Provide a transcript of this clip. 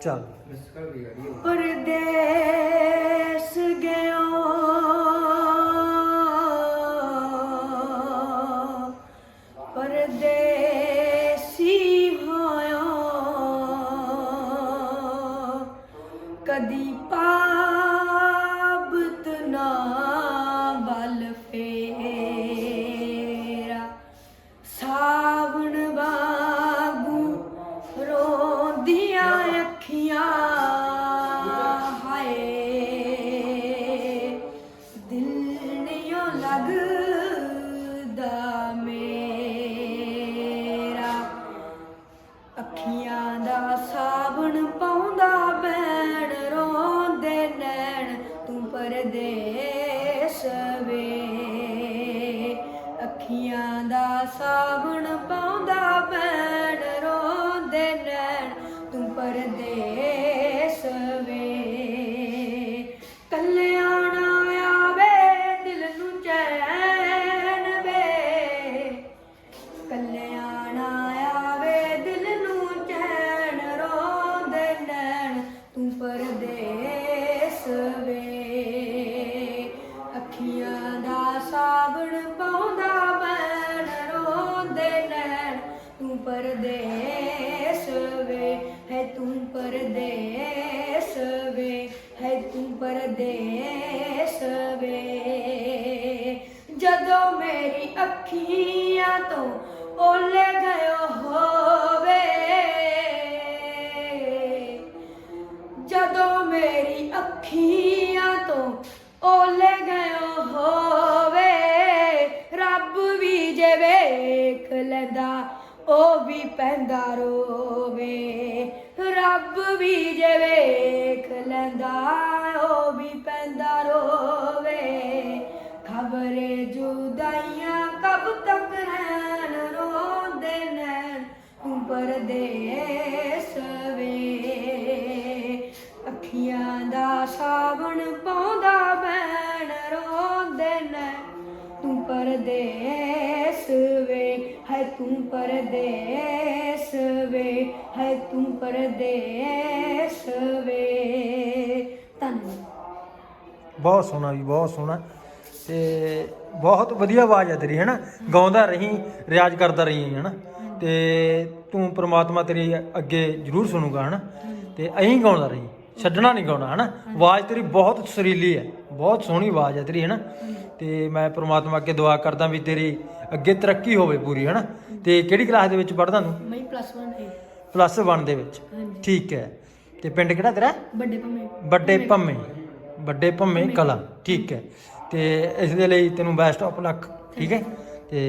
ਚੱਲ। ਪਰਦੇਸ ਗਿਓ। ਪਰਦੇਸੀ ਹੋਇਓ। ਕਦੀ ਪਾਬਤ ਮੇਰਾ। ਅੱਖੀਆਂ ਦਾ ਸਾਬਣ ਪਾਉਂਦਾ ਬੈਣ ਰੋਂਦੇ ਨੈਣ ਤੂੰ ਪਰਦੇਸ ਵੇ। ਅੱਖੀਆਂ ਦਾ ਸਾਬਣ ਦਾ ਸਾਵਣ ਪਾਉਂਦਾ ਬੈਣ ਰੋਂਦੇ ਨੈਣ, ਤੂੰ ਪਰਦੇਸ ਵੇ, ਹੈ ਤੂੰ ਪਰਦੇਸ ਵੇ, ਹੈ ਤੂੰ ਪਰਦੇਸ ਵੇ। ਜਦੋਂ ਮੇਰੀ ਅੱਖੀਆਂ ਤੋਂ ਓਲੇ ਗਇਓ ਹੋਵੇ, ਜਦੋਂ ਮੇਰੀ ਅੱਖੀਆਂ ਤੋਂ ਓਲੇ ਪੈਂਦਾ ਰੋਵੇ, ਰੱਬ ਵੀ ਜੇ ਵੇਖ ਲੈਂਦਾ, ਉਹ ਵੀ ਪੈਂਦਾ ਰੋਵੇ। ਖਬਰੇ ਜੁਦਾਈਆਂ ਕਬ ਤੱਕ ਰਹਿਣ, ਰੋਂਦੇ ਨੈਣ ਤੂੰ ਪਰਦੇਸ ਵੇ। ਅੱਖੀਆਂ ਦਾ ਸਾਵਣ ਪਾਉਂਦਾ ਤੂੰ ਪਰਦੇਸ ਵੇ ਹੈ ਤੂੰ ਪਰਦੇਸ ਵੇ। ਧੰਨਵਾਦ। ਬਹੁਤ ਸੋਹਣਾ ਵੀ ਬਹੁਤ ਸੋਹਣਾ। ਤੇ ਬਹੁਤ ਵਧੀਆ ਆਵਾਜ਼ ਹੈ ਤੇਰੀ, ਹੈਨਾ? ਗਾਉਂਦਾ ਰਹੀਂ, ਰਿਆਜ਼ ਕਰਦਾ ਰਹੀਂ, ਹੈਨਾ? ਤੇ ਤੂੰ ਪ੍ਰਮਾਤਮਾ ਤੇਰੀ ਅੱਗੇ ਜ਼ਰੂਰ ਸੁਣੂਗਾ, ਹੈਨਾ? ਤੇ ਐਂ ਗਾਉਂਦਾ ਰਹੀਂ। ਛੱਡਣਾ ਨਹੀਂ ਗਾਉਣਾ ਹੈਨਾ? ਆਵਾਜ਼ ਤੇਰੀ ਬਹੁਤ ਸੁਰੀਲੀ ਹੈ ਬਹੁਤ ਸੋਹਣੀ ਆਵਾਜ਼ ਹੈ ਤੇਰੀ ਹੈਨਾ? ਤੇ ਮੈਂ ਪ੍ਰਮਾਤਮਾ ਅੱਗੇ ਦੁਆ ਕਰਦਾ ਵੀ ਤੇਰੀ ਅੱਗੇ ਤਰੱਕੀ ਹੋਵੇ ਪੂਰੀ ਹੈਨਾ? ਤੇ ਕਿਹੜੀ ਕਲਾਸ ਦੇ ਵਿੱਚ ਪੜ੍ਹਦਾ ਤੂੰ? ਮੈਂ ਪਲੱਸ 1 ਹੈ। ਪਲੱਸ 1 ਦੇ ਵਿੱਚ। ਠੀਕ ਹੈ। ਤੇ ਪਿੰਡ ਕਿਹੜਾ ਤੇਰਾ? ਵੱਡੇ ਭਮੇ। ਵੱਡੇ ਭੰਮੇ ਵੱਡੇ ਭੰਮੇ ਕਲਾ। ਠੀਕ ਹੈ। ਤੇ ਇਸ ਦੇ ਲਈ ਤੈਨੂੰ ਬੈਸਟ ਆਫ ਲੱਕ ਠੀਕ ਹੈ? ਤੇ